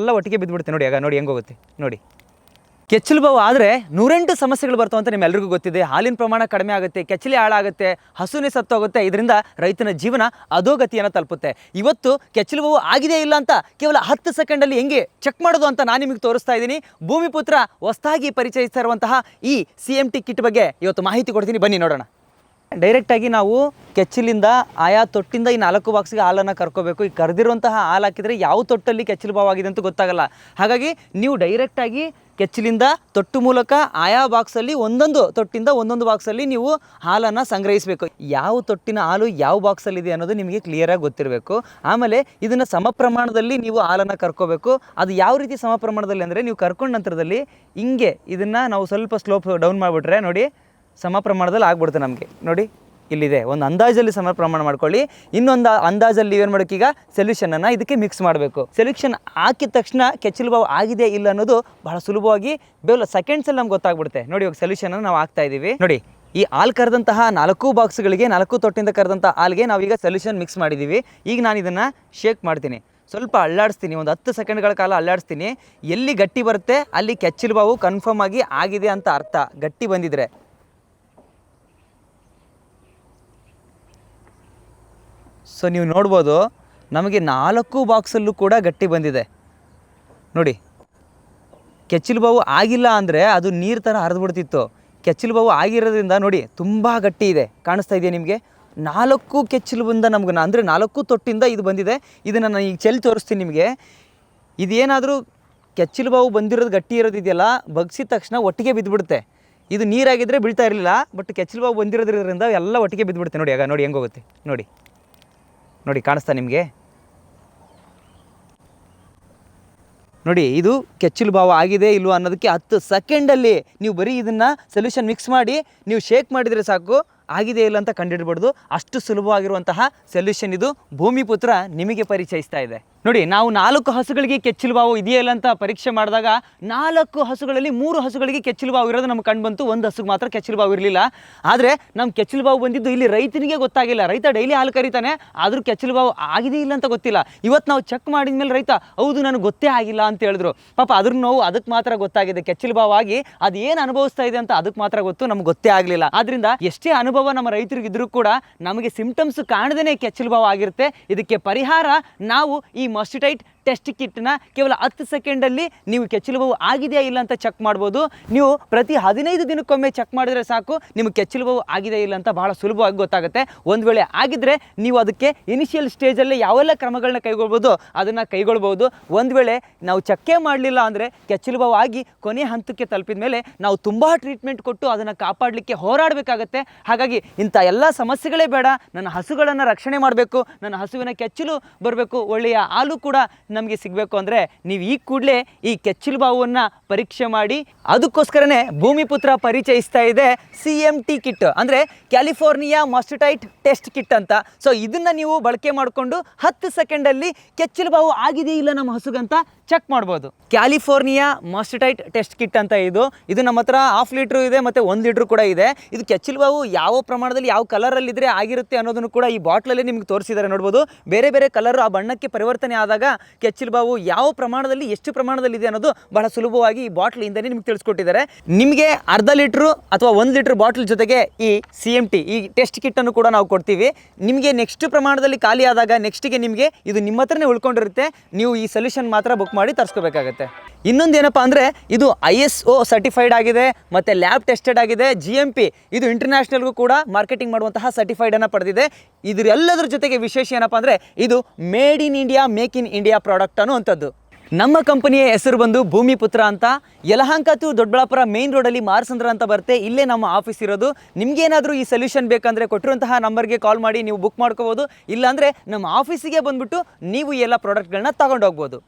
ಎಲ್ಲ ಒಟ್ಟಿಗೆ ಬಿದ್ದುಬಿಡುತ್ತೆ. ನೋಡಿ, ಆಗ ನೋಡಿ ಹೆಂಗೆ ಹೋಗುತ್ತೆ. ನೋಡಿ. ಕೆಚ್ಚಲು ಬಾವು ಆದರೆ ನೂರೆಂಟು ಸಮಸ್ಯೆಗಳು ಬರ್ತವೆ ಅಂತ ನಿಮ್ಮೆಲ್ರಿಗೂ ಗೊತ್ತಿದೆ. ಹಾಲಿನ ಪ್ರಮಾಣ ಕಡಿಮೆ ಆಗುತ್ತೆ, ಕೆಚ್ಚಲಿ ಹಾಳಾಗುತ್ತೆ ಹಸುನೇ ಸತ್ತೋಗುತ್ತೆ ಇದರಿಂದ ರೈತನ ಜೀವನ ಅಧೋಗತಿಯನ್ನು ತಲುಪುತ್ತೆ. ಇವತ್ತು ಕೆಚ್ಚಲು ಬಾವು ಆಗಿದೆ ಇಲ್ಲ ಅಂತ ಕೇವಲ ಹತ್ತು ಸೆಕೆಂಡಲ್ಲಿ ಹೆಂಗೆ ಚೆಕ್ ಮಾಡೋದು ಅಂತ ನಾನು ನಿಮಗೆ ತೋರಿಸ್ತಾ ಇದ್ದೀನಿ. ಭೂಮಿಪುತ್ರ ಹೊಸದಾಗಿ ಪರಿಚಯಿಸ್ತಾ ಇರುವಂತಹ ಈ ಸಿ ಕಿಟ್ ಬಗ್ಗೆ ಇವತ್ತು ಮಾಹಿತಿ ಕೊಡ್ತೀನಿ. ಬನ್ನಿ ನೋಡೋಣ. ಡೈರೆಕ್ಟಾಗಿ ನಾವು ಕೆಚ್ಚಿಲಿಂದ ಆಯಾ ತೊಟ್ಟಿಂದ ಈ ನಾಲ್ಕು ಬಾಕ್ಸ್ಗೆ ಹಾಲನ್ನು ಕರ್ಕೋಬೇಕು. ಈ ಕರೆದಿರುವಂತಹ ಹಾಲು ಹಾಕಿದರೆ ಯಾವ ತೊಟ್ಟಲ್ಲಿ ಕೆಚ್ಚಲು ಬಾವಾಗಿದೆ ಅಂತ ಗೊತ್ತಾಗಲ್ಲ. ಹಾಗಾಗಿ ನೀವು ಡೈರೆಕ್ಟಾಗಿ ಕೆಚ್ಚಲಿಂದ ತೊಟ್ಟು ಮೂಲಕ ಆಯಾ ಬಾಕ್ಸಲ್ಲಿ ಒಂದೊಂದು ತೊಟ್ಟಿಂದ ಒಂದೊಂದು ಬಾಕ್ಸಲ್ಲಿ ನೀವು ಹಾಲನ್ನು ಸಂಗ್ರಹಿಸಬೇಕು. ಯಾವ ತೊಟ್ಟಿನ ಹಾಲು ಯಾವ ಬಾಕ್ಸಲ್ಲಿದೆ ಅನ್ನೋದು ನಿಮಗೆ ಕ್ಲಿಯರಾಗಿ ಗೊತ್ತಿರಬೇಕು. ಆಮೇಲೆ ಇದನ್ನು ಸಮ ಪ್ರಮಾಣದಲ್ಲಿ ನೀವು ಹಾಲನ್ನು ಕರ್ಕೋಬೇಕು. ಅದು ಯಾವ ರೀತಿ ಸಮ ಪ್ರಮಾಣದಲ್ಲಿ ಅಂದರೆ ನೀವು ಕರ್ಕೊಂಡ ನಂತರದಲ್ಲಿ ಹಿಂಗೆ ಇದನ್ನು ನಾವು ಸ್ವಲ್ಪ ಸ್ಲೋಪ್ ಡೌನ್ ಮಾಡಿಬಿಟ್ರೆ ನೋಡಿ. ಸಮ ಪ್ರಮಾಣದಲ್ಲಿ ಆಗ್ಬಿಡುತ್ತೆ ನಮಗೆ. ನೋಡಿ, ಇಲ್ಲಿದೆ. ಒಂದು ಅಂದಾಜಲ್ಲಿ ಸಮ ಪ್ರಮಾಣ ಮಾಡ್ಕೊಳ್ಳಿ. ಇನ್ನೊಂದು ಅಂದಾಜಲ್ಲಿ ಏನು ಮಾಡೋಕೆ ಈಗ? ಸೊಲ್ಯೂಷನನ್ನು ಇದಕ್ಕೆ ಮಿಕ್ಸ್ ಮಾಡಬೇಕು. ಸೊಲ್ಯೂಷನ್ ಹಾಕಿದ ತಕ್ಷಣ ಕೆಚ್ಚಲು ಬಾವು ಆಗಿದೆ ಇಲ್ಲ ಅನ್ನೋದು ಬಹಳ ಸುಲಭವಾಗಿ ಬೇಲ ಸೆಕೆಂಡ್ಸಲ್ಲಿ ನಮ್ಗೆ ಗೊತ್ತಾಗ್ಬಿಡುತ್ತೆ. ನೋಡಿ, ಇವಾಗ ಸೊಲ್ಯೂಷನನ್ನು ನಾವು ಹಾಕ್ತಾ ಇದ್ದೀವಿ ನೋಡಿ, ಈ ಹಾಲು ಕರೆದಂತಹ ನಾಲ್ಕು ಬಾಕ್ಸ್ಗಳಿಗೆ, ನಾಲ್ಕು ತೊಟ್ಟಿಂದ ಕರೆದಂಥ ಹಾಲ್ಗೆ ನಾವೀಗ ಸೊಲ್ಯೂಷನ್ ಮಿಕ್ಸ್ ಮಾಡಿದ್ದೀವಿ ಈಗ ನಾನು ಇದನ್ನು ಶೇಕ್ ಮಾಡ್ತೀನಿ. ಸ್ವಲ್ಪ ಅಲ್ಲಾಡಿಸ್ತೀನಿ. ಒಂದು ಹತ್ತು ಸೆಕೆಂಡ್ಗಳ ಕಾಲ ಅಲ್ಲಾಡಿಸ್ತೀನಿ. ಎಲ್ಲಿ ಗಟ್ಟಿ ಬರುತ್ತೆ, ಅಲ್ಲಿ ಕೆಚ್ಚಲು ಬಾವು ಕನ್ಫರ್ಮ್ ಆಗಿ ಆಗಿದೆ ಅಂತ ಅರ್ಥ. ಗಟ್ಟಿ ಬಂದಿದ್ರೆ. ಸೊ ನೀವು ನೋಡ್ಬೋದು, ನಮಗೆ ನಾಲ್ಕು ಬಾಕ್ಸಲ್ಲೂ ಕೂಡ ಗಟ್ಟಿ ಬಂದಿದೆ. ನೋಡಿ, ಕೆಚ್ಚಲು ಬಾವು ಆಗಿಲ್ಲ ಅಂದರೆ ಅದು ನೀರು ಥರ ಹರಿದ್ಬಿಡ್ತಿತ್ತು ಕೆಚ್ಚಲು ಬಾವು ಆಗಿರೋದ್ರಿಂದ ನೋಡಿ, ತುಂಬ ಗಟ್ಟಿ ಇದೆ. ಕಾಣಿಸ್ತಾ ಇದೆಯಾ ನಿಮಗೆ? ನಾಲ್ಕು ಕೆಚ್ಚಲು ಬಂದ ನಮ್ಗೆ ಅಂದರೆ ನಾಲ್ಕು ತೊಟ್ಟಿಂದ ಇದು ಬಂದಿದೆ. ಇದನ್ನು ನಾನು ಈಗ ಚೆಲ್ಲಿ ತೋರಿಸ್ತೀನಿ ನಿಮಗೆ. ಇದೇನಾದರೂ ಕೆಚ್ಚಲು ಬಾವು ಬಂದಿರೋದು ಗಟ್ಟಿ ಇರೋದಿದೆಯಲ್ಲ ಬಗ್ಸಿದ ತಕ್ಷಣ ಒಟ್ಟಿಗೆ ಬಿದ್ದುಬಿಡುತ್ತೆ ಇದು ನೀರಾಗಿದ್ದರೆ ಬೀಳ್ತಾ ಇರಲಿಲ್ಲ ಬಟ್ ಕೆಚ್ಚಲು ಬಾವು ಬಂದಿರೋದ್ರಿಂದ ಎಲ್ಲ ಒಟ್ಟಿಗೆ ಬಿದ್ದುಬಿಡುತ್ತೆ ನೋಡಿ, ಆಗ ನೋಡಿ, ಹೆಂಗೆ ಹೋಗುತ್ತೆ? ನೋಡಿ. ನೋಡಿ, ಕಾಣಿಸ್ತಾ ನಿಮಗೆ? ನೋಡಿ, ಇದು ಕೆಚ್ಚಲು ಭಾವ ಆಗಿದೆ ಇಲ್ವೋ ಅನ್ನೋದಕ್ಕೆ ಹತ್ತು ಸೆಕೆಂಡಲ್ಲಿ ನೀವು ಬರೀ ಇದನ್ನು ಸೊಲ್ಯೂಷನ್ ಮಿಕ್ಸ್ ಮಾಡಿ, ನೀವು ಶೇಕ್ ಮಾಡಿದರೆ ಸಾಕು. ಆಗಿದೆ ಇಲ್ಲ ಅಂತ ಕಂಡುಹಿಡ್ಬಾರ್ದು. ಅಷ್ಟು ಸುಲಭವಾಗಿರುವಂತಹ ಸೊಲ್ಯೂಷನ್ ಇದು. ಭೂಮಿಪುತ್ರ ನಿಮಗೆ ಪರಿಚಯಿಸ್ತಾ ಇದೆ. ನೋಡಿ, ನಾವು ನಾಲ್ಕು ಹಸುಗಳಿಗೆ ಕೆಚ್ಚಲು ಬಾವು ಇದೆಯಲ್ಲ ಅಂತ ಪರೀಕ್ಷೆ ಮಾಡಿದಾಗ ನಾಲ್ಕು ಹಸುಗಳಲ್ಲಿ ಮೂರು ಹಸುಗಳಿಗೆ ಕೆಚ್ಚಲು ಬಾವು ಇರೋದು ನಮ್ಗೆ ಕಂಡು ಬಂತು. ಒಂದು ಹಸುಗೆ ಮಾತ್ರ ಕೆಚ್ಚಲು ಬಾವು ಇರಲಿಲ್ಲ. ಆದರೆ ನಮ್ಮ ಕೆಚ್ಚಲು ಬಾವು ಬಂದಿದ್ದು ಇಲ್ಲಿ ರೈತನಿಗೆ ಗೊತ್ತಾಗಿಲ್ಲ. ರೈತ ಡೈಲಿ ಹಾಲು ಕರೀತಾನೆ. ಆದರೂ ಕೆಚ್ಚಲು ಬಾವು ಆಗಿದೆ ಇಲ್ಲ ಅಂತ ಗೊತ್ತಿಲ್ಲ. ಇವತ್ತು ನಾವು ಚೆಕ್ ಮಾಡಿದ ಮೇಲೆ ರೈತ, ಹೌದು, ನನಗೆ ಗೊತ್ತೇ ಆಗಿಲ್ಲ ಅಂತ ಹೇಳಿದ್ರು. ಪಾಪ ಅದ್ರ ನೋವು ಅದಕ್ಕೆ ಮಾತ್ರ ಗೊತ್ತಾಗಿದೆ. ಕೆಚ್ಚಲು ಬಾವು ಆಗಿ ಅದು ಏನು ಅನುಭವಿಸ್ತಾ ಇದೆ ಅಂತ ಅದಕ್ಕೆ ಮಾತ್ರ ಗೊತ್ತು. ನಮ್ಗೆ ಗೊತ್ತೇ ಆಗಲಿಲ್ಲ. ಆದ್ರಿಂದ ಎಷ್ಟೇ ಅನುಭವ ನಮ್ಮ ರೈತರಿಗೆ ಇದ್ರೂ ಕೂಡ ನಮಗೆ ಸಿಂಪ್ಟಮ್ಸ್ ಕಾಣದೇ ಕೆಚ್ಚಲು ಬಾವು ಆಗಿರುತ್ತೆ. ಇದಕ್ಕೆ ಪರಿಹಾರ ನಾವು ಈ ಮಸ್ಟಿಟೈಟ್ ಟೆಸ್ಟ್ ಕಿಟ್ನ ಕೇವಲ ಹತ್ತು ಸೆಕೆಂಡಲ್ಲಿ ನೀವು ಕೆಚ್ಚಲು ಬಾವು ಆಗಿದೆಯಾ ಇಲ್ಲ ಅಂತ ಚೆಕ್ ಮಾಡ್ಬೋದು. ನೀವು ಪ್ರತಿ ಹದಿನೈದು ದಿನಕ್ಕೊಮ್ಮೆ ಚೆಕ್ ಮಾಡಿದ್ರೆ ಸಾಕು, ನಿಮಗೆ ಕೆಚ್ಚಲು ಆಗಿದೆಯಾ ಆಗಿದೆ ಇಲ್ಲ ಅಂತ ಬಹಳ ಸುಲಭವಾಗಿ ಗೊತ್ತಾಗುತ್ತೆ. ಒಂದು ವೇಳೆ ಆಗಿದ್ರೆ ನೀವು ಅದಕ್ಕೆ ಇನಿಷಿಯಲ್ ಸ್ಟೇಜಲ್ಲಿ ಯಾವೆಲ್ಲ ಕ್ರಮಗಳನ್ನ ಕೈಗೊಳ್ಬೋದು, ಅದನ್ನು ಕೈಗೊಳ್ಬೋದು. ಒಂದು ವೇಳೆ ನಾವು ಚೆಕ್ಕೇ ಮಾಡಲಿಲ್ಲ ಅಂದರೆ ಕೆಚ್ಚಲುಬಾವು ಆಗಿ ಕೊನೆ ಹಂತಕ್ಕೆ ತಲುಪಿದ ಮೇಲೆ ನಾವು ತುಂಬ ಟ್ರೀಟ್ಮೆಂಟ್ ಕೊಟ್ಟು ಅದನ್ನು ಕಾಪಾಡಲಿಕ್ಕೆ ಹೋರಾಡಬೇಕಾಗತ್ತೆ. ಹಾಗಾಗಿ ಇಂಥ ಎಲ್ಲ ಸಮಸ್ಯೆಗಳೇ ಬೇಡ, ನನ್ನ ಹಸುಗಳನ್ನು ರಕ್ಷಣೆ ಮಾಡಬೇಕು, ನನ್ನ ಹಸುವಿನ ಕೆಚ್ಚಲು ಬರಬೇಕು, ಒಳ್ಳೆಯ ಹಾಲು ಕೂಡ ನಮಗೆ ಸಿಗಬೇಕು ಅಂದರೆ ನೀವು ಈ ಕೂಡಲೇ ಈ ಕೆಚ್ಚಿಲು ಬಾವನ್ನು ಪರೀಕ್ಷೆ ಮಾಡಿ ಅದಕ್ಕೋಸ್ಕರನೇ ಭೂಮಿಪುತ್ರ ಪರಿಚಯಿಸ್ತಾ ಇದೆ ಸಿ ಎಂ ಟಿ ಕಿಟ್. ಅಂದರೆ ಕ್ಯಾಲಿಫೋರ್ನಿಯಾ ಮಾಸ್ಟಿಟೈಟ್ ಟೆಸ್ಟ್ ಕಿಟ್ ಅಂತ. ಸೊ ಇದನ್ನು ನೀವು ಬಳಕೆ ಮಾಡಿಕೊಂಡು ಹತ್ತು ಸೆಕೆಂಡಲ್ಲಿ ಕೆಚ್ಚಿಲು ಬಾವು ಆಗಿದೆ ಇಲ್ಲ ನಮ್ಮ ಹಸುಗಂತ ಚೆಕ್ ಮಾಡ್ಬೋದು. ಕ್ಯಾಲಿಫೋರ್ನಿಯಾ ಮಾಸ್ಟಿಟೈಟ್ ಟೆಸ್ಟ್ ಕಿಟ್ ಅಂತ ಇದು. ಇದು ನಮ್ಮ ಹತ್ರ ಹಾಫ್ ಲೀಟ್ರು ಇದೆ ಮತ್ತು ಒಂದು ಲೀಟ್ರು ಕೂಡ ಇದೆ. ಇದು ಕೆಚ್ಚಲು ಬಾವು ಯಾವ ಪ್ರಮಾಣದಲ್ಲಿ ಯಾವ ಕಲರಲ್ಲಿದ್ದರೆ ಆಗಿರುತ್ತೆ ಅನ್ನೋದನ್ನು ಕೂಡ ಈ ಬಾಟ್ಲಲ್ಲಿ ನಿಮ್ಗೆ ತೋರಿಸಿದ್ದಾರೆ ನೋಡ್ಬೋದು. ಬೇರೆ ಬೇರೆ ಕಲರ್ ಆ ಬಣ್ಣಕ್ಕೆ ಪರಿವರ್ತನೆ ಆದಾಗ ಕೆಚ್ಚಿಲ್ಬಾವು ಯಾವ ಪ್ರಮಾಣದಲ್ಲಿ ಎಷ್ಟು ಪ್ರಮಾಣದಲ್ಲಿ ಇದೆ ಅನ್ನೋದು ಬಹಳ ಸುಲಭವಾಗಿ ಈ ಬಾಟ್ಲಿಂದನೇ ನಿಮ್ಗೆ ತಿಳಿಸ್ಕೊಟ್ಟಿದ್ದಾರೆ. ನಿಮಗೆ ಅರ್ಧ ಲೀಟ್ರು ಅಥವಾ ಒಂದು ಲೀಟ್ರ್ ಬಾಟ್ಲ್ ಜೊತೆಗೆ ಈ ಸಿ ಎಂ ಟಿ ಈ ಟೆಸ್ಟ್ ಕಿಟ್ಟನ್ನು ಕೂಡ ನಾವು ಕೊಡ್ತೀವಿ. ನಿಮಗೆ ನೆಕ್ಸ್ಟ್ ಪ್ರಮಾಣದಲ್ಲಿ ಖಾಲಿ ಆದಾಗ ನೆಕ್ಸ್ಟಿಗೆ ನಿಮಗೆ ಇದು ನಿಮ್ಮ ಹತ್ರನೇ ಉಳ್ಕೊಂಡಿರುತ್ತೆ. ನೀವು ಈ ಸೊಲ್ಯೂಷನ್ ಮಾತ್ರ ಬುಕ್ ಮಾಡಿ ತರಿಸ್ಕೋಬೇಕಾಗತ್ತೆ. ಇನ್ನೊಂದು ಏನಪ್ಪ ಅಂದರೆ, ಇದು ಐ ಎಸ್ ಒ ಸರ್ಟಿಫೈಡ್ ಆಗಿದೆ, ಮತ್ತು ಲ್ಯಾಬ್ ಟೆಸ್ಟೆಡ್ ಆಗಿದೆ ಜಿ ಎಂ ಪಿ ಇದು ಇಂಟರ್ನ್ಯಾಷನಲ್ಗೂ ಕೂಡ ಮಾರ್ಕೆಟಿಂಗ್ ಮಾಡುವಂತಹ ಸರ್ಟಿಫೈಡನ್ನು ಪಡೆದಿದೆ. ಇದರೆಲ್ಲದರ ಜೊತೆಗೆ ವಿಶೇಷ ಏನಪ್ಪ ಅಂದರೆ, ಇದು made in India make in India product ಅನ್ನುವಂಥದ್ದು. ನಮ್ಮ ಕಂಪನಿಯ ಹೆಸರು ಬಂದು ಭೂಮಿಪುತ್ರ ಅಂತ, ಯಲಹಂಕ ಟು ದೊಡ್ಡಬಳ್ಳಾಪುರ ಮೇನ್ ರೋಡಲ್ಲಿ ಮಾರಸಂದ್ರ ಅಂತ ಬರುತ್ತೆ. ಇಲ್ಲೇ ನಮ್ಮ ಆಫೀಸ್ ಇರೋದು. ನಿಮ್ಗೇನಾದರೂ ಈ ಸೊಲ್ಯೂಷನ್ ಬೇಕಂದರೆ ಕೊಟ್ಟಿರುವಂತಹ ನಂಬರ್ಗೆ ಕಾಲ್ ಮಾಡಿ, ನೀವು ಬುಕ್ ಮಾಡ್ಕೋಬೋದು. ಇಲ್ಲಾಂದರೆ ನಮ್ಮ ಆಫೀಸಿಗೆ ಬಂದುಬಿಟ್ಟು ನೀವು ಎಲ್ಲ ಪ್ರಾಡಕ್ಟ್ಗಳನ್ನ ತಗೊಂಡೋಗ್ಬೋದು.